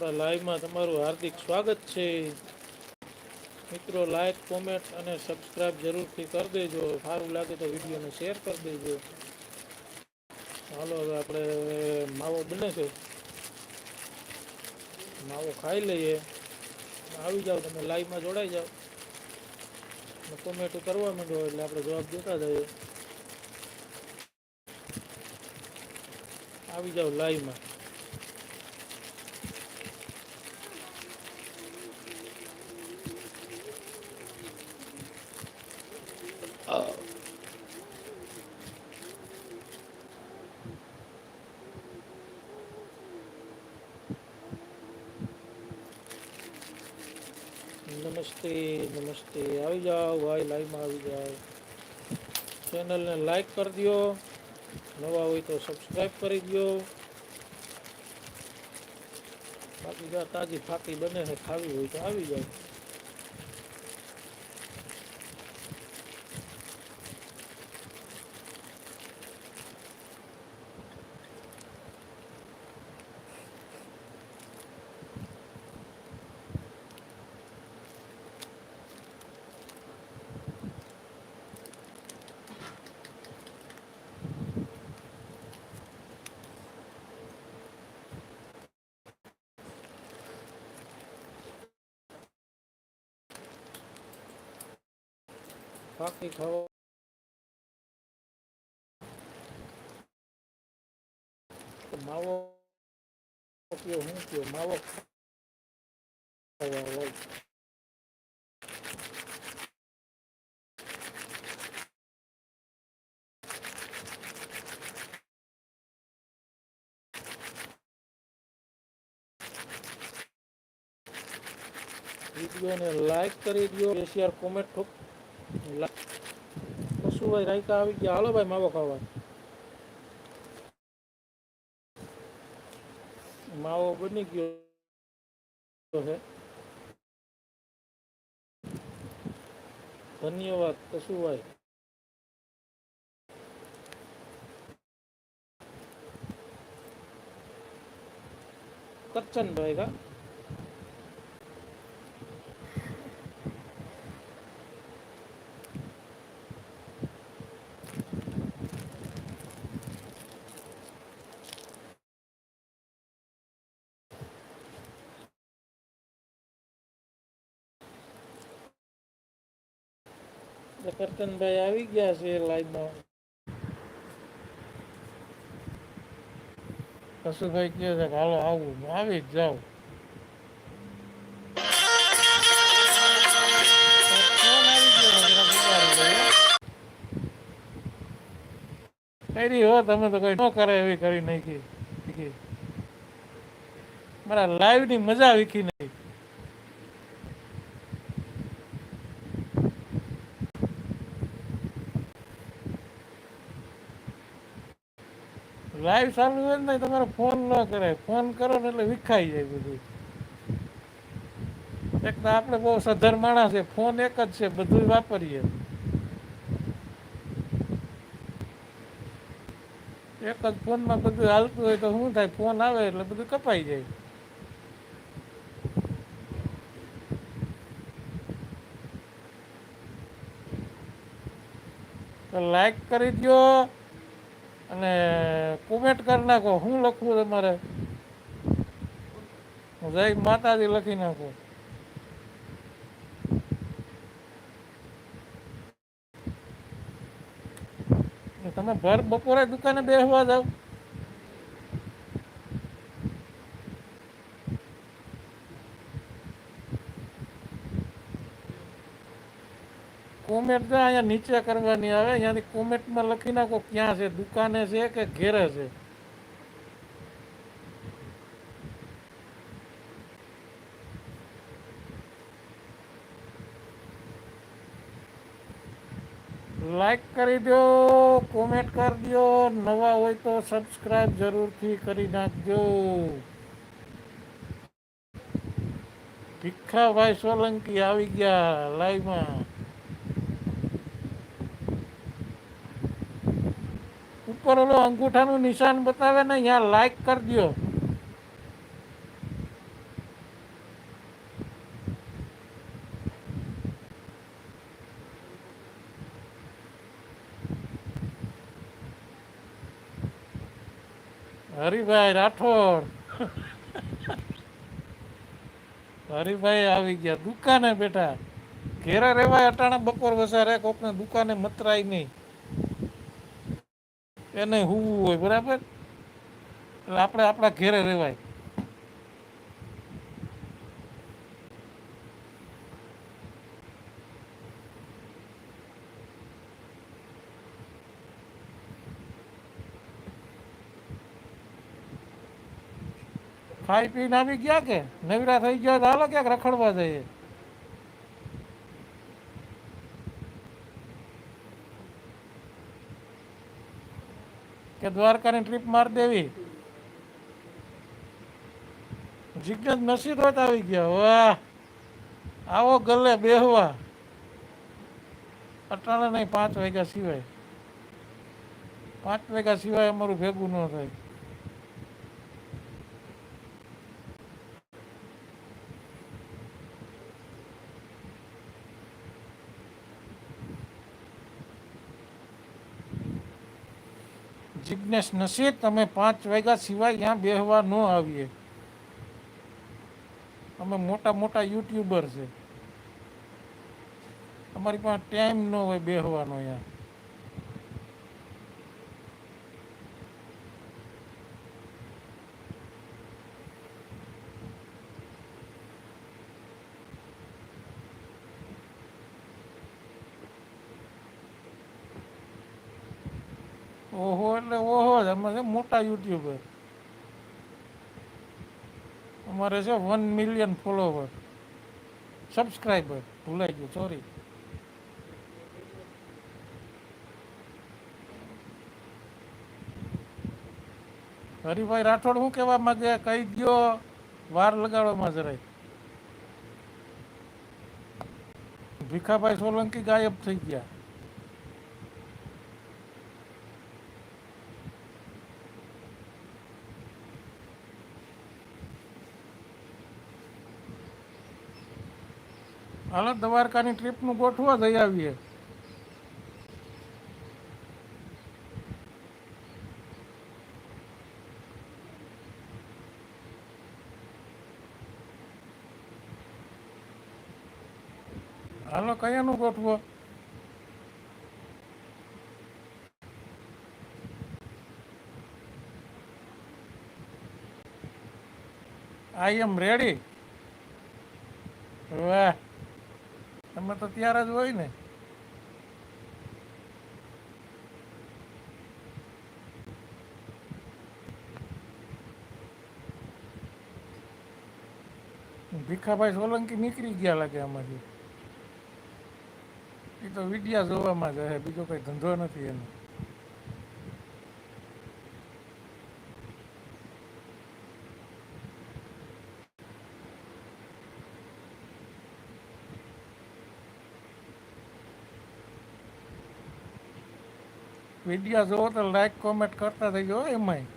આપણા લાઈવમાં તમારું હાર્દિક સ્વાગત છે. મિત્રો લાઈક કોમેન્ટ અને સબસ્ક્રાઈબ જરૂરથી કરી દેજો. સારું લાગે તો વિડીયોને શેર કરી દેજો. હાલો, હવે આપણે માવો બને છે. માવો ખાઈ લઈએ. આવી જાઓ તમે લાઈવમાં જોડાઈ જાઓ. કોમેન્ટ કરવા માંડો એટલે આપણે જવાબ દેતા જઈએ. આવી જાઓ લાઈવમાં. નમસ્તે નમસ્તે. આવી જાઓ, ભાઈ લાઈવમાં આવી જાઓ. ચેનલને લાઈક કરી દો નવા હોય તો સબસ્ક્રાઈબ કરી દો બાકી તાજી ફાકી બને ખાવી હોય તો આવી જાઓ. ફાકી ખાવા માવો કયો હું કયો માવો ખાવા હોય વિડીયોને લાઈક કરી દો શેર કોમેન્ટ કશું ભાઈ રાયકા આવી ગયા. હાલો ભાઈ, માવો ખાવા. માવો બની ગયો ધન્યવાદ કશુભાઈ કચ્છનભાઈ કા? કરતનભાઈ આવી ગયા છે લાઈનમાં કશુભાઈ કહે છે હાલો આવું આવી જ લઈએ. કરી હો તમે તો કઈ ન કરે એવી કરી નાખી. મારા લાઈવની મજા વીખી નહીં લાઈવ ચાલુ હોય ને તમારે ફોન ન કરે. ફોન કરો ને એટલે વિખાઈ જાય બધું. એક તો આપણે બહુ સધર માણસ છે. ફોન એક જ છે. બધું વાપરીએ. એક જ ફોનમાં બધું હાલતું હોય તો શું થાય? ફોન આવે એટલે બધું કપાઈ જાય. તો લાઈક કરી દો અને કોમેન્ટ કરી નાખો. હું લખવું તમારે? જય માતાજી લખી નાખો. તમે ભર બપોરે દુકાને બેસવા જાવ કોમેન્ટ અહીંયા નીચે કરવાની આવે, અહીંયાથી કોમેન્ટમાં લખી નાખો ક્યાં છે, દુકાને છે કે ઘેરે છે? લાઈક કરી દો કોમેન્ટ કરી દો, નવા હોય તો સબસ્ક્રાઇબ જરૂરથી કરી નાખજો. ભીખાભાઈ સોલંકી આવી ગયા લાઈવમાં કરેલો અંગૂઠાનું નિશાન બતાવે ને અહીંયા લાઈક કરી દો હરિભાઈ રાઠોડ. હરીભાઈ આવી ગયા. દુકાને બેઠા. ઘેરા રેવાય અટાણા બપોર વસારે કોકને દુકાને મતરાય નહીં. એને હોવું હોય, બરાબર? એટલે આપણે આપણા ઘેરે રેવાય ખાઈ પીને આવી ગયા કે? નવરા થઈ ગયા તો હાલો ક્યાંક રખડવા જઈએ. કે દ્વારકાની ટ્રીપ માર દેવી. જિજ્ઞાસ નસીબ હોત આવી ગયા. વાહ! આવો ગલે બેહવા. અટાણે નહીં, પાંચ વાગ્યા સિવાય. પાંચ વાગ્યા સિવાય અમારું ભેગું ન થાય. જિજ્ઞેશ નસીબ, તમે પાંચ વાગ્યા સિવાય ત્યાં બેહવા ન આવીએ. અમે મોટા મોટા યુટ્યુબર છે. અમારી પાસે ટાઈમ ન હોય બેહવાનો અહીંયા ઓહો, એટલે ઓહો જ છે મોટા યુટ્યુબર અમારે છે વન મિલિયન ફોલોવર સબસ્ક્રાઈબર ભૂલાઈ ગયું સોરી હરિભાઈ રાઠોડ શું કહેવા માંગે? કહી દો વાર લગાડવામાં જરાય. ભીખાભાઈ સોલંકી ગાયબ થઈ ગયા. હાલો દ્વારકાની ટ્રીપનું ગોઠવા જઈ આવીએ. હાલો કયાનું ગોઠવો? I am ready? વાહ. તમે તો ત્યારે જ હોય ને. ભીખાભાઈ સોલંકી નીકળી ગયા લાગે આમાંથી. એ તો વિડિયા જોવામાં જ હે, બીજો કઈ ધંધો નથી એનો. વિડિયા જોવો તો લાઈક કોમેન્ટ કરતા થઈ જાઓ એમાંય.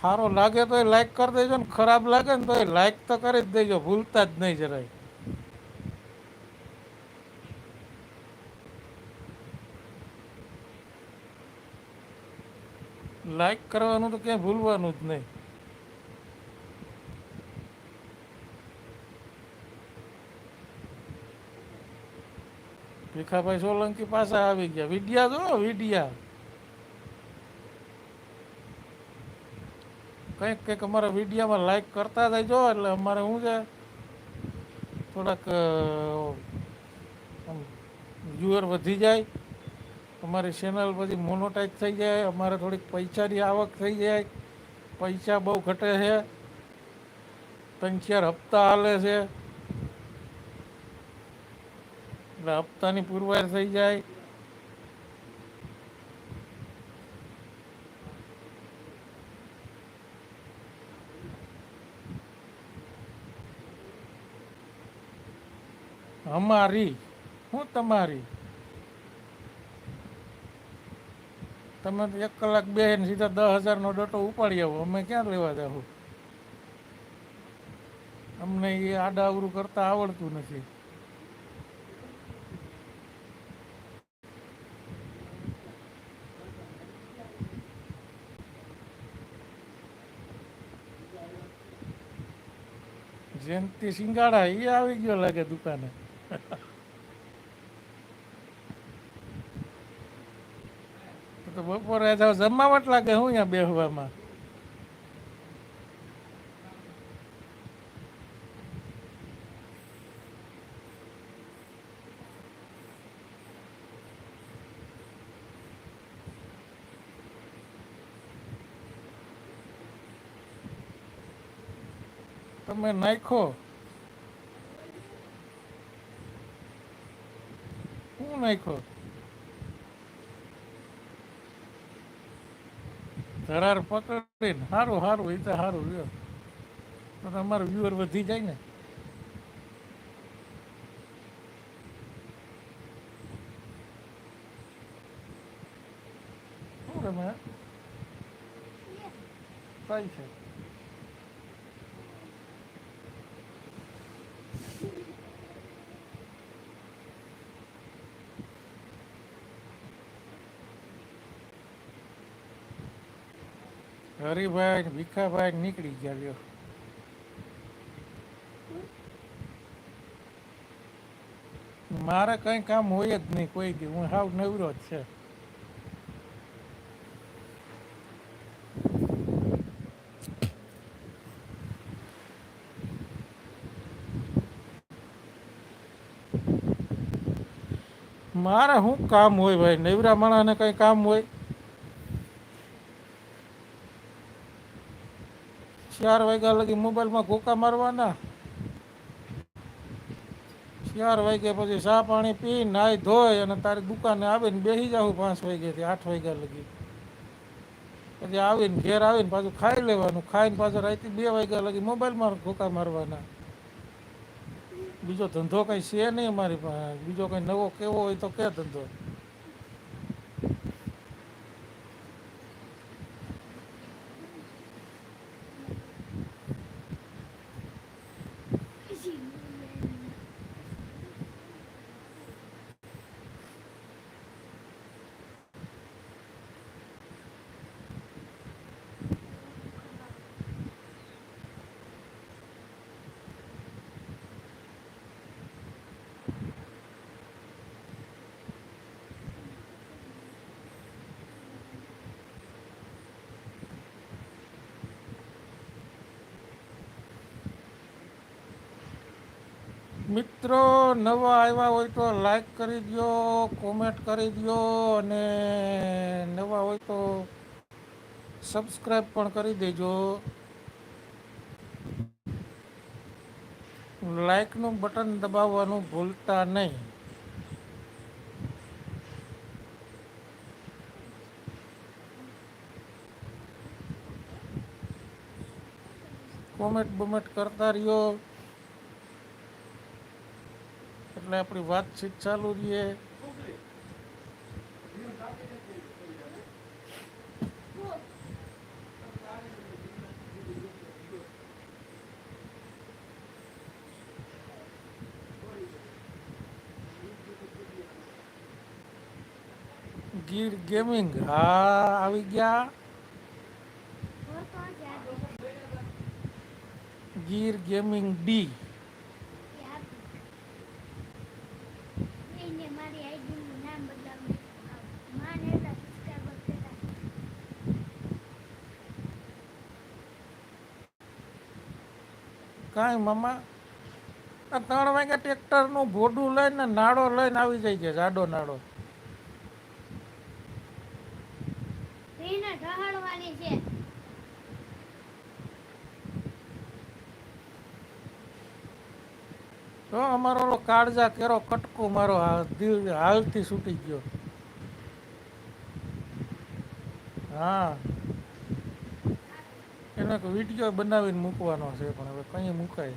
સારો લાગે તો લાઈક કરી દેજો ને ખરાબ લાગે ને તો લાઈક તો કરી જ દેજો, ભૂલતા જ નહીં જરાય. લાઈક કરવાનું તો ક્યાંય ભૂલવાનું જ નહીં. ભીખાભાઈ સોલંકી પાસા આવી ગયા. વિડિયા જો, વિડિયા. કંઈક કંઈક અમારા વિડીયામાં લાઈક કરતા જજો એટલે અમારે શું છે? થોડાક યુઅર વધી જાય. અમારી ચેનલ પછી મોનોટાઈઝ થઈ જાય, અમારે થોડીક પૈસાની આવક થઈ જાય. પૈસા બહુ ઘટે છે. ત્રણ ચાર હપ્તા હાલે છે. એટલે હપ્તાની પુરવાર થઈ જાય. અમારી, હું તમારી? તમે એક કલાક બે સીધા દસ હજારનો ડોટો ઉપાડી આવો. અમે ક્યાં લેવા જાવ અમને એ આડાવરું કરતા આવડતું નથી. જયંતિ સિંગાડા એ આવી ગયો લાગે દુકાને. તો તો જમાવટ લાગે હું અહીંયા બેહવામાં? તમે નાખો. શું નાખો ધરાર પકડીને સારું સારું એ તો સારું લ્યો તો તમારું વ્યુઅર વધી જાય ને. શું રમે કઈ છે? હરિભાઈ ને ભીખાભાઈ નીકળી ગયા મારે કઈ કામ હોય જ નહીં કોઈ દી. હું હાવ નવરો જ છે. મારે શું કામ હોય ભાઈ? નવરા માણસને કઈ કામ હોય? ચાર વાગ્યા લગી મોબાઈલમાં ઘોકા મારવાના. ચાર વાગ્યા પછી ચા પાણી પી નાહી ધોઈ અને તારી દુકાને આવીને બેસી જાવ પાંચ વાગ્યાથી, આઠ વાગ્યા લગી. પછી આવીને ઘેર આવીને પાછું ખાઈ લેવાનું. ખાઈને પાછું રાતે બે વાગ્યા લગી મોબાઈલમાં ઘોકા મારવાના. બીજો ધંધો કંઈ છે નહીં અમારી પાસે. બીજો કંઈ નવો કેવો હોય તો કે ધંધો. મિત્રો, નવા આવ્યા હોય તો લાઈક કરી દો કોમેન્ટ કરી દો અને નવા હોય તો સબસ્ક્રાઈબ પણ કરી દેજો. લાઈકનું બટન દબાવવાનું ભૂલતા નહીં. કોમેન્ટ બોમેન્ટ કરતા રહ્યો. એટલે આપણી વાતચીત ચાલુ રહીએ. ગીર ગેમિંગ. હા આવી ગયા. Gir gaming D. કાંઈ મામા આ ત્રણ વાગ્યા ટ્રેક્ટરનું ભોડું લઈને નાડો લઈને આવી જાય છે જાડો નાડો તો અમારો ઓલો કાળજા કેરો કટકો મારો દિલ હાલથી છૂટી ગયો. હા. એનો વીડિયો બનાવીને મૂકવાનો છે, પણ હવે કઈ મુકાય.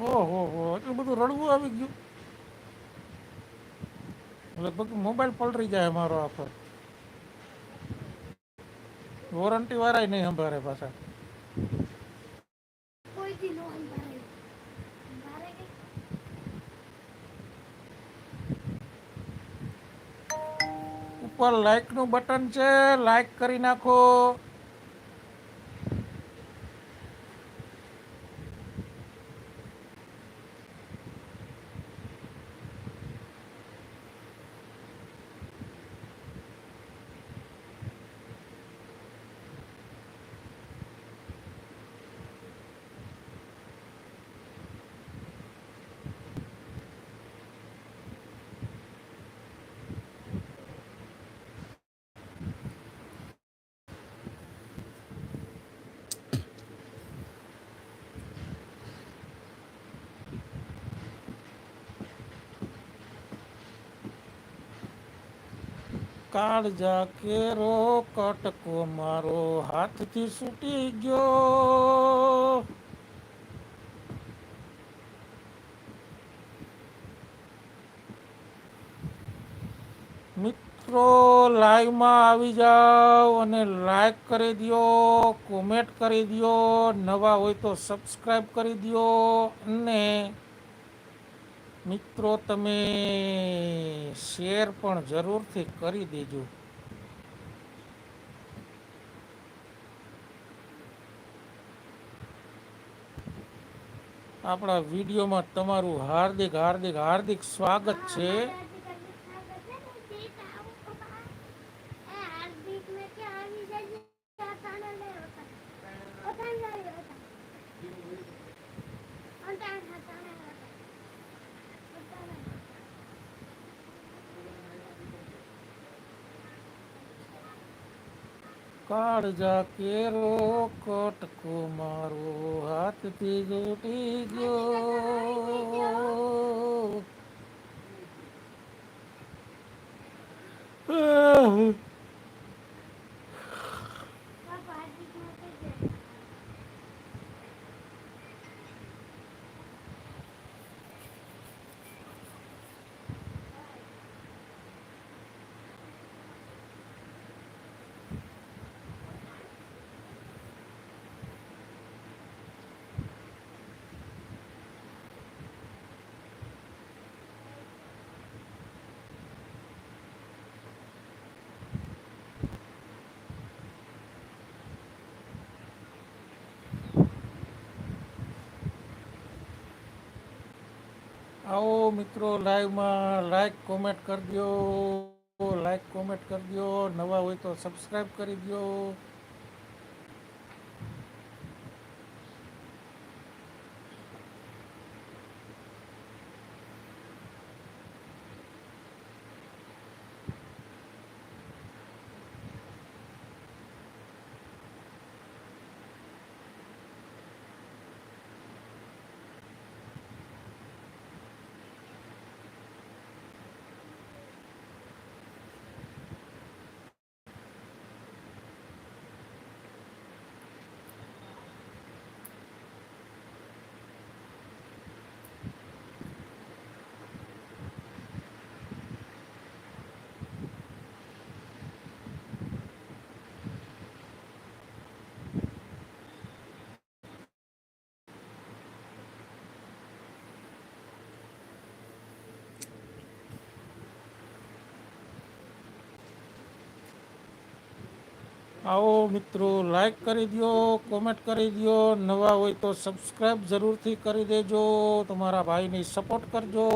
ઓહો એટલું બધું રડવું આવી ગયું? લગભગ મોબાઈલ પલરી જાય મારો આખો વોરંટી વાળા નહીં સંભાળે પાછા. ઉપર લાઈકનું બટન છે લાઈક કરી નાખો. કાળજા કેરો કટકો મારો હાથથી છૂટી ગયો. મિત્રો, લાઈવમાં આવી જાઓ અને લાઈક કરી દો કોમેન્ટ કરી દ્યો નવા હોય તો સબસ્ક્રાઈબ કરી દો અને મિત્રો, તમે શેર પણ જરૂરથી કરી દેજો. આપણા વિડીયોમાં તમારું હાર્દિક હાર્દિક હાર્દિક સ્વાગત છે. કાળજા કેરો કટકો મારો હાથથી તૂટી ગયો આહ. મિત્રો લાઈવમાં લાઈક કોમેન્ટ કરી દો લાઈક કોમેન્ટ કરી દો નવા હોય તો સબસ્ક્રાઈબ કરી દો આવો મિત્રો લાઈક કરી દો કોમેન્ટ કરી દો નવા હોય તો સબસ્ક્રાઈબ જરૂરથી કરી દેજો. તમારા ભાઈને સપોર્ટ કરજો.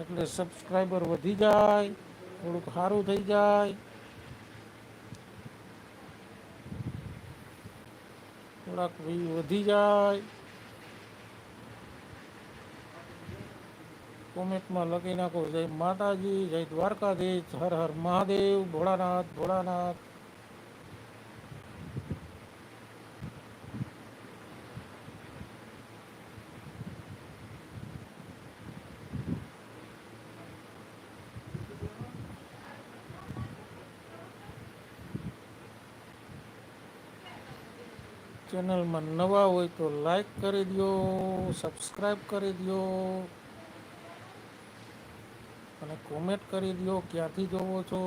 એટલે સબસ્ક્રાઈબર વધી જાય, થોડુંક સારું થઈ જાય. થોડાક વધી જાય. કોમેન્ટમાં લખી નાખો જય માતાજી જય દ્વારકાધીશ હર હર મહાદેવ ભોળાનાથ ભોળાનાથ ચેનલમાં નવા હોય તો લાઈક કરી દો સબસ્ક્રાઈબ કરી દો અને કોમેન્ટ કરી દો ક્યાંથી જોવો છો?